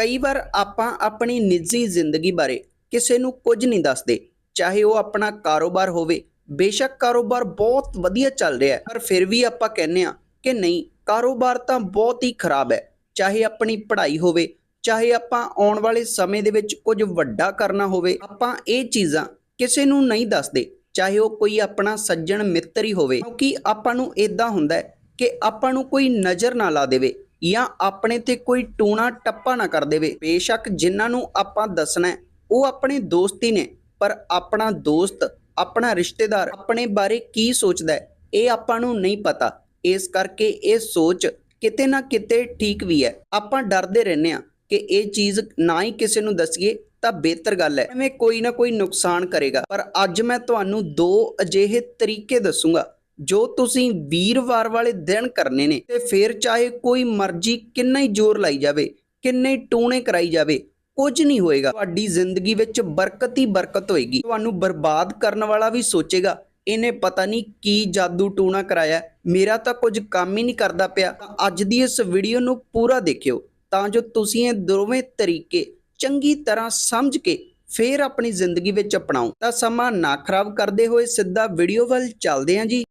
ਕਈ ਵਾਰ ਆਪਾਂ ਆਪਣੀ ਨਿੱਜੀ ਜ਼ਿੰਦਗੀ ਬਾਰੇ ਕਿਸੇ ਨੂੰ ਕੁਝ ਨਹੀਂ ਦੱਸਦੇ, ਚਾਹੇ ਉਹ ਆਪਣਾ ਕਾਰੋਬਾਰ ਹੋਵੇ। ਬੇਸ਼ੱਕ ਕਾਰੋਬਾਰ ਬਹੁਤ ਵਧੀਆ ਚੱਲ ਰਿਹਾ ਹੈ, ਪਰ ਫਿਰ ਵੀ ਆਪਾਂ ਕਹਿੰਦੇ ਆ ਕਿ ਨਹੀਂ, ਕਾਰੋਬਾਰ ਤਾਂ ਬਹੁਤ ਹੀ ਖਰਾਬ ਹੈ। ਚਾਹੇ ਆਪਣੀ ਪੜ੍ਹਾਈ ਹੋਵੇ, ਚਾਹੇ ਆਪਾਂ ਆਉਣ ਵਾਲੇ ਸਮੇਂ ਦੇ ਵਿੱਚ ਕੁਝ ਵੱਡਾ ਕਰਨਾ ਹੋਵੇ, ਆਪਾਂ ਇਹ ਚੀਜ਼ਾਂ ਕਿਸੇ ਨੂੰ ਨਹੀਂ ਦੱਸਦੇ, ਚਾਹੇ ਉਹ ਕੋਈ ਆਪਣਾ ਸੱਜਣ ਮਿੱਤਰ ਹੀ ਹੋਵੇ। ਕਿਉਂਕਿ ਆਪਾਂ ਨੂੰ ਇਦਾਂ ਹੁੰਦਾ ਹੈ ਕਿ ਆਪਾਂ ਨੂੰ ਕੋਈ ਨਜ਼ਰ ਨਾ ਲਾ ਦੇਵੇ। ਜਾਂ ਆਪਣੇ ਤੇ ਕੋਈ ਟੂਣਾ ਟੱਪਾ ਨਾ ਕਰ ਦੇਵੇ। ਬੇਸ਼ੱਕ ਜਿਨ੍ਹਾਂ ਨੂੰ ਆਪਾਂ ਦੱਸਣਾ ਉਹ ਆਪਣੇ ਦੋਸਤ ਹੀ ਨੇ, ਪਰ ਆਪਣਾ ਦੋਸਤ, ਆਪਣਾ ਰਿਸ਼ਤੇਦਾਰ ਆਪਣੇ ਬਾਰੇ ਕੀ ਸੋਚਦਾ ਹੈ, ਇਹ ਆਪਾਂ ਨੂੰ ਨਹੀਂ ਪਤਾ। ਇਸ ਕਰਕੇ ਇਹ ਸੋਚ ਕਿਤੇ ਨਾ ਕਿਤੇ ਠੀਕ ਵੀ ਹੈ। ਆਪਾਂ ਡਰਦੇ ਰਹਿੰਦੇ ਆ ਕਿ ਇਹ ਚੀਜ਼ ਨਾ ਹੀ ਕਿਸੇ ਨੂੰ ਦੱਸੀਏ ਤਾਂ ਬਿਹਤਰ ਗੱਲ ਹੈ। ਐਵੇਂ ਕੋਈ ਨਾ ਕੋਈ ਨੁਕਸਾਨ ਕਰੇਗਾ। ਪਰ ਅੱਜ ਮੈਂ ਤੁਹਾਨੂੰ ਦੋ ਅਜਿਹੇ ਤਰੀਕੇ ਦੱਸੂਗਾ। ਜੋ ਤੁਸੀਂ ਵੀਰਵਾਰ ਵਾਲੇ ਦਿਨ ਕਰਨੇ ਨੇ, ਤੇ ਫਿਰ ਚਾਹੇ ਕੋਈ ਮਰਜ਼ੀ ਕਿੰਨਾ ਹੀ ਜ਼ੋਰ ਲਾਈ ਜਾਵੇ, ਕਿੰਨੇ ਟੂਣੇ ਕਰਾਈ ਜਾਵੇ, ਕੁਝ ਨਹੀਂ ਹੋਏਗਾ। ਤੁਹਾਡੀ ਜ਼ਿੰਦਗੀ ਵਿੱਚ ਬਰਕਤ ਹੀ ਬਰਕਤ ਹੋਏਗੀ। ਤੁਹਾਨੂੰ ਬਰਬਾਦ ਕਰਨ ਵਾਲਾ ਵੀ ਸੋਚੇਗਾ, ਇਹਨੇ ਪਤਾ ਨਹੀਂ ਕੀ ਜਾਦੂ ਟੂਣਾ ਕਰਾਇਆ। ਮੇਰਾ ਤਾਂ ਕੁਝ ਕੰਮ ਹੀ ਨਹੀਂ ਕਰਦਾ ਪਿਆ। ਅੱਜ ਦੀ ਇਸ ਵੀਡੀਓ ਨੂੰ ਪੂਰਾ ਦੇਖਿਓ, ਤਾਂ ਜੋ ਤੁਸੀਂ ਇਹ ਦੋਵੇਂ ਤਰੀਕੇ ਚੰਗੀ ਤਰ੍ਹਾਂ ਸਮਝ ਕੇ ਫੇਰ ਆਪਣੀ ਜ਼ਿੰਦਗੀ ਵਿੱਚ ਅਪਣਾਓ। ਤਾਂ ਸਮਾਂ ਨਾ ਖਰਾਬ ਕਰਦੇ ਹੋਏ ਸਿੱਧਾ ਵੀਡੀਓ ਵੱਲ ਚੱਲਦੇ ਹਾਂ ਜੀ।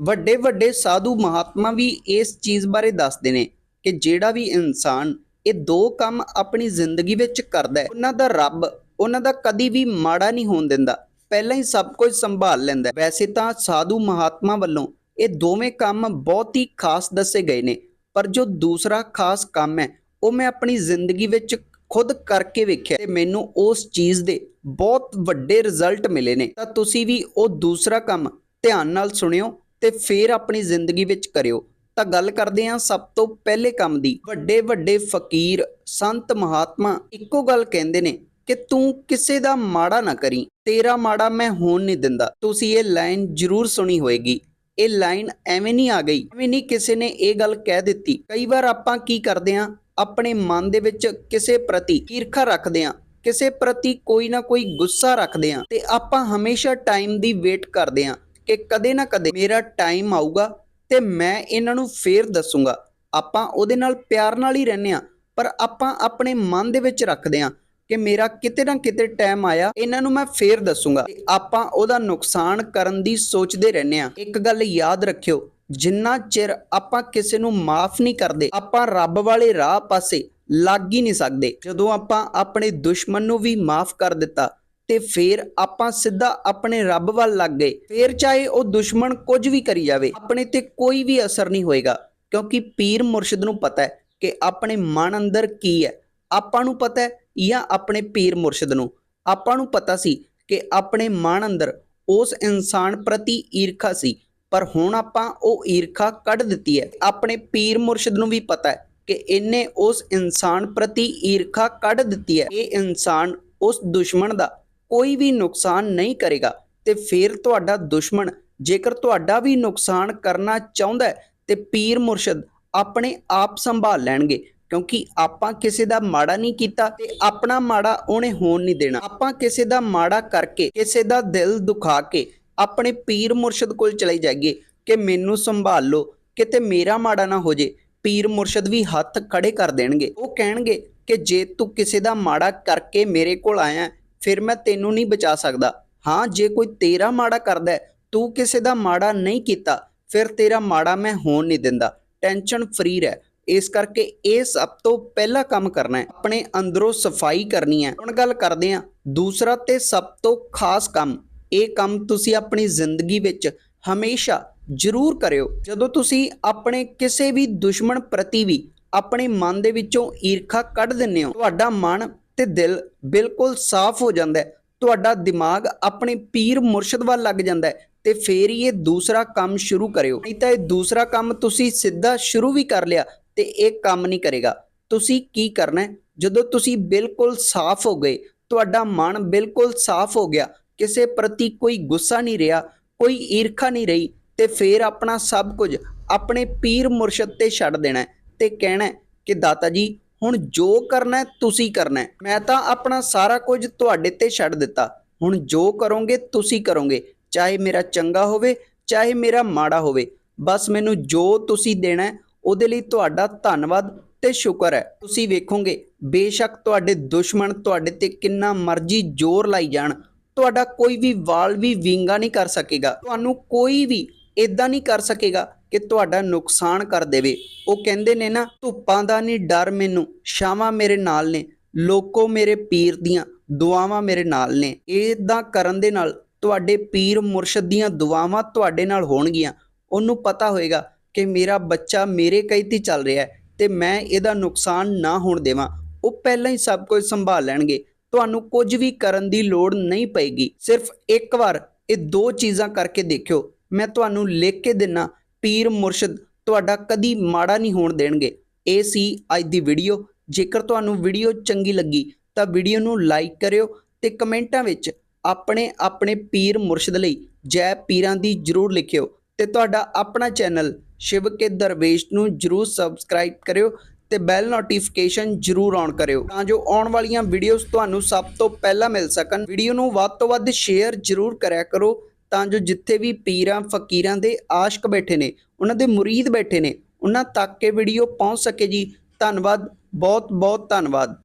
ਵੱਡੇ ਵੱਡੇ ਸਾਧੂ ਮਹਾਤਮਾ ਵੀ ਇਸ ਚੀਜ਼ ਬਾਰੇ ਦੱਸਦੇ ਨੇ ਕਿ ਜਿਹੜਾ ਵੀ ਇਨਸਾਨ ਇਹ ਦੋ ਕੰਮ ਆਪਣੀ ਜ਼ਿੰਦਗੀ ਵਿੱਚ ਕਰਦਾ ਹੈ। ਉਹਨਾਂ ਦਾ ਰੱਬ, ਉਹਨਾਂ ਦਾ ਕਦੀ ਵੀ ਮਾੜਾ ਨਹੀਂ ਹੋਣ ਦਿੰਦਾ। ਪਹਿਲਾਂ ਹੀ ਸਭ ਕੁਝ ਸੰਭਾਲ ਲੈਂਦਾ ਵੈਸੇ ਤਾਂ ਸਾਧੂ ਮਹਾਤਮਾ ਵੱਲੋਂ ਇਹ ਦੋਵੇਂ ਕੰਮ ਬਹੁਤ ਹੀ ਖਾਸ ਦੱਸੇ ਗਏ ਨੇ। ਪਰ ਜੋ ਦੂਸਰਾ ਖਾਸ ਕੰਮ ਹੈ, ਉਹ ਮੈਂ ਆਪਣੀ ਜ਼ਿੰਦਗੀ ਵਿੱਚ ਖੁਦ ਕਰਕੇ ਵੇਖਿਆ ਤੇ ਮੈਨੂੰ ਉਸ ਚੀਜ਼ ਦੇ ਬਹੁਤ ਵੱਡੇ ਰਿਜ਼ਲਟ ਮਿਲੇ ਨੇ। ਤਾਂ ਤੁਸੀਂ ਵੀ ਉਹ ਦੂਸਰਾ ਕੰਮ ਧਿਆਨ ਨਾਲ ਸੁਣਿਓ। ਤੇ ਫੇਰ ਆਪਣੀ ਜ਼ਿੰਦਗੀ ਵਿੱਚ ਕਰਿਓ। ਤਾਂ ਗੱਲ ਕਰਦੇ ਹਾਂ ਸਭ ਤੋਂ ਪਹਿਲੇ ਕੰਮ ਦੀ। ਵੱਡੇ ਵੱਡੇ ਫਕੀਰ, ਸੰਤ ਮਹਾਤਮਾ ਇੱਕੋ ਗੱਲ ਕਹਿੰਦੇ ਨੇ ਕਿ ਤੂੰ ਕਿਸੇ ਦਾ ਮਾੜਾ ਨਾ ਕਰੀ। ਤੇਰਾ ਮਾੜਾ ਮੈਂ ਹੋਣ ਨਹੀਂ ਦਿੰਦਾ। ਤੁਸੀਂ ਇਹ ਲਾਈਨ ਜ਼ਰੂਰ ਸੁਣੀ ਹੋਏਗੀ। ਇਹ ਲਾਈਨ ਐਵੇਂ ਨਹੀਂ ਆ ਗਈ। ਐਵੇਂ ਨਹੀਂ ਕਿਸੇ ਨੇ ਇਹ ਗੱਲ ਕਹਿ ਦਿੱਤੀ। ਕਈ ਵਾਰ ਆਪਾਂ ਕੀ ਕਰਦੇ ਹਾਂ, ਆਪਣੇ ਮਨ ਦੇ ਵਿੱਚ ਕਿਸੇ ਪ੍ਰਤੀ ਈਰਖਾ ਰੱਖਦੇ ਹਾਂ, ਕਿਸੇ ਪ੍ਰਤੀ ਕੋਈ ਨਾ ਕੋਈ ਗੁੱਸਾ ਰੱਖਦੇ ਹਾਂ ਤੇ ਆਪਾਂ ਹਮੇਸ਼ਾ ਟਾਈਮ ਦੀ ਵੇਟ ਕਰਦੇ ਹਾਂ। ਕਿ ਕਦੇ ਨਾ ਕਦੇ ਮੇਰਾ ਟਾਈਮ ਆਊਗਾ ਤੇ ਮੈਂ ਇਹਨਾਂ ਨੂੰ ਫੇਰ ਦੱਸੂਗਾ। ਆਪਾਂ ਉਹਦੇ ਨਾਲ ਪਿਆਰ ਨਾਲ ਹੀ ਰਹਿੰਦੇ ਹਾਂ, ਪਰ ਆਪਾਂ ਆਪਣੇ ਮਨ ਦੇ ਵਿੱਚ ਰੱਖਦੇ ਹਾਂ ਕਿ ਮੇਰਾ ਕਿਤੇ ਨਾ ਕਿਤੇ ਟਾਈਮ ਆਇਆ, ਇਹਨਾਂ ਨੂੰ ਮੈਂ ਫੇਰ ਦੱਸੂਗਾ। ਆਪਾਂ ਉਹਦਾ ਨੁਕਸਾਨ ਕਰਨ ਦੀ ਸੋਚਦੇ ਰਹਿੰਦੇ ਹਾਂ। ਇੱਕ ਗੱਲ ਯਾਦ ਰੱਖਿਓ, ਜਿੰਨਾ ਚਿਰ ਆਪਾਂ ਕਿਸੇ ਨੂੰ ਮਾਫ ਨਹੀਂ ਕਰਦੇ, ਆਪਾਂ ਰੱਬ ਵਾਲੇ ਰਾਹ ਪਾਸੇ ਲੱਗ ਹੀ ਨਹੀਂ ਸਕਦੇ। ਜਦੋਂ ਆਪਾਂ ਆਪਣੇ ਦੁਸ਼ਮਣ ਨੂੰ ਵੀ ਮਾਫ ਕਰ ਦਿੱਤਾ ਤੇ ਫੇਰ ਆਪਾਂ ਸਿੱਧਾ ਆਪਣੇ ਰੱਬ ਵੱਲ ਲੱਗ ਗਏ। ਫੇਰ ਚਾਹੇ ਉਹ ਦੁਸ਼ਮਣ ਕੁਝ ਵੀ ਕਰੀ ਜਾਵੇ, ਆਪਣੇ ਤੇ ਕੋਈ ਵੀ ਅਸਰ ਨਹੀਂ ਹੋਏਗਾ। ਕਿਉਂਕਿ ਪੀਰ ਮੁਰਸ਼ਿਦ ਨੂੰ ਪਤਾ ਹੈ ਕਿ ਆਪਣੇ ਮਨ ਅੰਦਰ ਕੀ ਹੈ। ਆਪਾਂ ਨੂੰ ਪਤਾ ਹੈ ਜਾਂ ਆਪਣੇ ਪੀਰ ਮੁਰਸ਼ਿਦ ਨੂੰ। ਆਪਾਂ ਨੂੰ ਪਤਾ ਸੀ ਕਿ ਆਪਣੇ ਮਨ ਅੰਦਰ ਉਸ ਇਨਸਾਨ ਪ੍ਰਤੀ ਈਰਖਾ ਸੀ, ਪਰ ਹੁਣ ਆਪਾਂ ਉਹ ਈਰਖਾ ਕੱਢ ਦਿੱਤੀ ਹੈ। ਆਪਣੇ ਪੀਰ ਮੁਰਸ਼ਿਦ ਨੂੰ ਵੀ ਪਤਾ ਹੈ ਕਿ ਇਹਨੇ ਉਸ ਇਨਸਾਨ ਪ੍ਰਤੀ ਈਰਖਾ ਕੱਢ ਦਿੱਤੀ ਹੈ। ਇਹ ਇਨਸਾਨ ਉਸ ਦੁਸ਼ਮਣ ਦਾ ਕੋਈ ਵੀ ਨੁਕਸਾਨ ਨਹੀਂ ਕਰੇਗਾ ਤੇ ਫਿਰ ਤੁਹਾਡਾ ਦੁਸ਼ਮਣ ਜੇਕਰ ਤੁਹਾਡਾ ਵੀ ਨੁਕਸਾਨ ਕਰਨਾ ਚਾਹੁੰਦਾ ਹੈ ਤੇ ਪੀਰ ਮੁਰਸ਼ਦ ਆਪਣੇ ਆਪ ਸੰਭਾਲ ਲੈਣਗੇ, ਕਿਉਂਕਿ ਆਪਾਂ ਕਿਸੇ ਦਾ ਮਾੜਾ ਨਹੀਂ ਕੀਤਾ ਤੇ ਆਪਣਾ ਮਾੜਾ ਉਹਨੇ ਹੋਣ ਨਹੀਂ ਦੇਣਾ। ਆਪਾਂ ਕਿਸੇ ਦਾ ਮਾੜਾ ਕਰਕੇ, ਕਿਸੇ ਦਾ ਦਿਲ ਦੁਖਾ ਕੇ ਆਪਣੇ ਪੀਰ ਮੁਰਸ਼ਦ ਕੋਲ ਚਲੇ ਜਾਈਏ ਕਿ ਮੈਨੂੰ ਸੰਭਾਲ ਲਓ, ਕਿਤੇ ਮੇਰਾ ਮਾੜਾ ਨਾ ਹੋ ਜੇ, ਪੀਰ ਮੁਰਸ਼ਦ ਵੀ ਹੱਥ ਖੜੇ ਕਰ ਦੇਣਗੇ। ਉਹ ਕਹਿਣਗੇ ਕਿ ਜੇ ਤੂੰ ਕਿਸੇ ਦਾ ਮਾੜਾ ਕਰਕੇ ਮੇਰੇ ਕੋਲ ਆਇਆ ਫਿਰ ਮੈਂ ਤੈਨੂੰ ਨਹੀਂ ਬਚਾ ਸਕਦਾ। ਹਾਂ, ਜੇ ਕੋਈ ਤੇਰਾ ਮਾੜਾ ਕਰਦਾ ਤੂੰ ਕਿਸੇ ਦਾ ਮਾੜਾ ਨਹੀਂ ਕੀਤਾ, ਫਿਰ ਤੇਰਾ ਮਾੜਾ ਮੈਂ ਹੋਣ ਨਹੀਂ ਦਿੰਦਾ। ਟੈਨਸ਼ਨ ਫਰੀ ਰਹਿ। ਇਸ ਕਰਕੇ ਇਹ ਸਭ ਤੋਂ ਪਹਿਲਾ ਕੰਮ ਕਰਨਾ ਹੈ। ਆਪਣੇ ਅੰਦਰੋਂ ਸਫ਼ਾਈ ਕਰਨੀ ਹੈ। ਹੁਣ ਗੱਲ ਕਰਦੇ ਹਾਂ। ਦੂਸਰਾ ਤੇ ਸਭ ਤੋਂ ਖਾਸ ਕੰਮ, ਇਹ ਕੰਮ ਤੁਸੀਂ ਆਪਣੀ ਜ਼ਿੰਦਗੀ ਵਿੱਚ ਹਮੇਸ਼ਾ ਜ਼ਰੂਰ ਕਰਿਓ। ਜਦੋਂ ਤੁਸੀਂ ਆਪਣੇ ਕਿਸੇ ਵੀ ਦੁਸ਼ਮਣ ਪ੍ਰਤੀ ਵੀ ਆਪਣੇ ਮਨ ਦੇ ਵਿੱਚੋਂ ਈਰਖਾ ਕੱਢ ਦਿੰਦੇ ਹੋ, ਤੁਹਾਡਾ ਮਨ ਤੇ ਦਿਲ ਬਿਲਕੁਲ ਸਾਫ਼ ਹੋ ਜਾਂਦਾ ਹੈ। ਤੁਹਾਡਾ ਦਿਮਾਗ ਆਪਣੇ ਪੀਰ ਮੁਰਸ਼ਿਦ ਵੱਲ ਲੱਗ ਜਾਂਦਾ ਹੈ ਤੇ ਫੇਰ ਹੀ ਇਹ ਦੂਸਰਾ ਕੰਮ ਸ਼ੁਰੂ ਕਰਿਓ। ਨਹੀਂ ਤਾਂ ਇਹ ਦੂਸਰਾ ਕੰਮ ਤੁਸੀਂ ਸਿੱਧਾ ਸ਼ੁਰੂ ਵੀ ਕਰ ਲਿਆ ਤੇ ਇਹ ਕੰਮ ਨਹੀਂ ਕਰੇਗਾ। ਤੁਸੀਂ ਕੀ ਕਰਨਾ ਹੈ? ਜਦੋਂ ਤੁਸੀਂ ਬਿਲਕੁਲ ਸਾਫ਼ ਹੋ ਗਏ, ਤੁਹਾਡਾ ਮਨ ਬਿਲਕੁਲ ਸਾਫ਼ ਹੋ ਗਿਆ, ਕਿਸੇ ਪ੍ਰਤੀ ਕੋਈ ਗੁੱਸਾ ਨਹੀਂ ਰਿਹਾ, ਕੋਈ ਈਰਖਾ ਨਹੀਂ ਰਹੀ, ਤੇ ਫੇਰ ਆਪਣਾ ਸਭ ਕੁਝ ਆਪਣੇ ਪੀਰ ਮੁਰਸ਼ਿਦ ਤੇ ਛੱਡ ਦੇਣਾ ਤੇ ਕਹਿਣਾ ਕਿ ਦਾਤਾ ਜੀ ਹੁਣ ਜੋ ਕਰਨਾ ਤੁਸੀਂ ਕਰਨਾ ਮੈਂ ਤਾਂ ਆਪਣਾ ਸਾਰਾ ਕੁਝ ਤੁਹਾਡੇ ਤੇ ਛੱਡ ਦਿੱਤਾ। ਹੁਣ ਜੋ ਕਰੋਗੇ, ਤੁਸੀਂ ਕਰੋਗੇ। ਚਾਹੇ ਮੇਰਾ ਚੰਗਾ ਹੋਵੇ, ਚਾਹੇ ਮੇਰਾ ਮਾੜਾ ਹੋਵੇ। ਬਸ ਮੈਨੂੰ ਜੋ ਤੁਸੀਂ ਦੇਣਾ ਉਹਦੇ ਲਈ ਤੁਹਾਡਾ ਧੰਨਵਾਦ ਤੇ ਸ਼ੁਕਰ ਹੈ। ਤੁਸੀਂ ਵੇਖੋਗੇ, ਬੇਸ਼ੱਕ ਤੁਹਾਡੇ ਦੁਸ਼ਮਣ ਤੁਹਾਡੇ ਤੇ ਕਿੰਨਾ ਮਰਜ਼ੀ ਜ਼ੋਰ ਲਾਈ ਜਾਣ। ਤੁਹਾਡਾ ਕੋਈ ਵੀ ਵਾਲ ਵੀ ਵਿੰਗਾ ਨਹੀਂ ਕਰ ਸਕੇਗਾ। ਤੁਹਾਨੂੰ ਕੋਈ ਵੀ ਇਦਾਂ ਨਹੀਂ ਕਰ ਸਕੇਗਾ। ਕਿ ਤੁਹਾਡਾ ਨੁਕਸਾਨ ਕਰ ਦੇਵੇ। ਉਹ ਕਹਿੰਦੇ ਨੇ ਨਾ, ਧੁੱਪਾਂ ਦਾ ਨਹੀਂ ਡਰ ਮੈਨੂੰ। ਛਾਵਾਂ ਮੇਰੇ ਨਾਲ ਨੇ। ਲੋਕੋ ਮੇਰੇ ਪੀਰ ਦੀਆਂ, ਦੁਆਵਾਂ ਮੇਰੇ ਨਾਲ ਨੇ। ਇਦਾਂ ਕਰਨ ਦੇ ਨਾਲ ਤੁਹਾਡੇ ਪੀਰ ਮੁਰਸ਼ਦ ਦੀਆਂ ਦੁਆਵਾਂ ਤੁਹਾਡੇ ਨਾਲ ਹੋਣਗੀਆਂ। ਉਹਨੂੰ ਪਤਾ ਹੋਏਗਾ ਕਿ ਮੇਰਾ ਬੱਚਾ ਮੇਰੇ ਕਈ ਤੇ ਚੱਲ ਰਿਹਾ ਹੈ ਤੇ ਮੈਂ ਇਹਦਾ ਨੁਕਸਾਨ ਨਾ ਹੋਣ ਦੇਵਾਂ। ਉਹ ਪਹਿਲਾਂ ਹੀ ਸਭ ਕੁਝ ਸੰਭਾਲ ਲੈਣਗੇ। ਤੁਹਾਨੂੰ ਕੁਝ ਵੀ ਕਰਨ ਦੀ ਲੋੜ ਨਹੀਂ ਪਏਗੀ। ਸਿਰਫ ਇੱਕ ਵਾਰ ਇਹ ਦੋ ਚੀਜ਼ਾਂ ਕਰਕੇ ਦੇਖਿਓ। ਮੈਂ ਤੁਹਾਨੂੰ ਲਿਖ ਕੇ ਦਿੰਨਾ ਪੀਰ ਮੁਰਸ਼ਦ ਤੁਹਾਡਾ ਕਦੀ ਮਾੜਾ ਨਹੀਂ ਹੋਣ ਦੇਣਗੇ। ਇਹ ਸੀ ਅੱਜ ਦੀ ਵੀਡੀਓ। ਜੇਕਰ ਤੁਹਾਨੂੰ ਵੀਡੀਓ ਚੰਗੀ ਲੱਗੀ, ਤਾਂ ਵੀਡੀਓ ਨੂੰ ਲਾਈਕ ਕਰਿਓ ਤੇ ਕਮੈਂਟਾਂ ਵਿੱਚ ਆਪਣੇ ਆਪਣੇ ਪੀਰ ਮੁਰਸ਼ਦ ਲਈ ਜੈ ਪੀਰਾਂ ਦੀ ਜਰੂਰ ਲਿਖਿਓ ਤੇ ਤੁਹਾਡਾ ਆਪਣਾ ਚੈਨਲ ਸ਼ਿਵ ਕੇ ਦਰਵੇਸ਼ ਨੂੰ ਜਰੂਰ ਸਬਸਕ੍ਰਾਈਬ ਕਰਿਓ ਤੇ ਬੈਲ ਨੋਟੀਫਿਕੇਸ਼ਨ ਜਰੂਰ ਔਨ ਕਰਿਓ ਤਾਂ ਜੋ ਆਉਣ ਵਾਲੀਆਂ ਵੀਡੀਓਜ਼ ਤੁਹਾਨੂੰ ਸਭ ਤੋਂ ਪਹਿਲਾਂ ਮਿਲ ਸਕਣ। ਵੀਡੀਓ ਨੂੰ ਵੱਧ ਤੋਂ ਵੱਧ ਸ਼ੇਅਰ ਜਰੂਰ ਕਰਿਆ ਕਰੋ ਤਾਂ ਜੋ ਜਿੱਥੇ ਵੀ ਪੀਰਾਂ, ਫਕੀਰਾਂ ਦੇ ਆਸ਼ਕ ਬੈਠੇ ਨੇ, ਉਹਨਾਂ ਦੇ ਮੁਰੀਦ ਬੈਠੇ ਨੇ, ਉਹਨਾਂ ਤੱਕ ਇਹ ਵੀਡੀਓ ਪਹੁੰਚ ਸਕੇ ਜੀ। ਧੰਨਵਾਦ ਬਹੁਤ ਬਹੁਤ ਧੰਨਵਾਦ।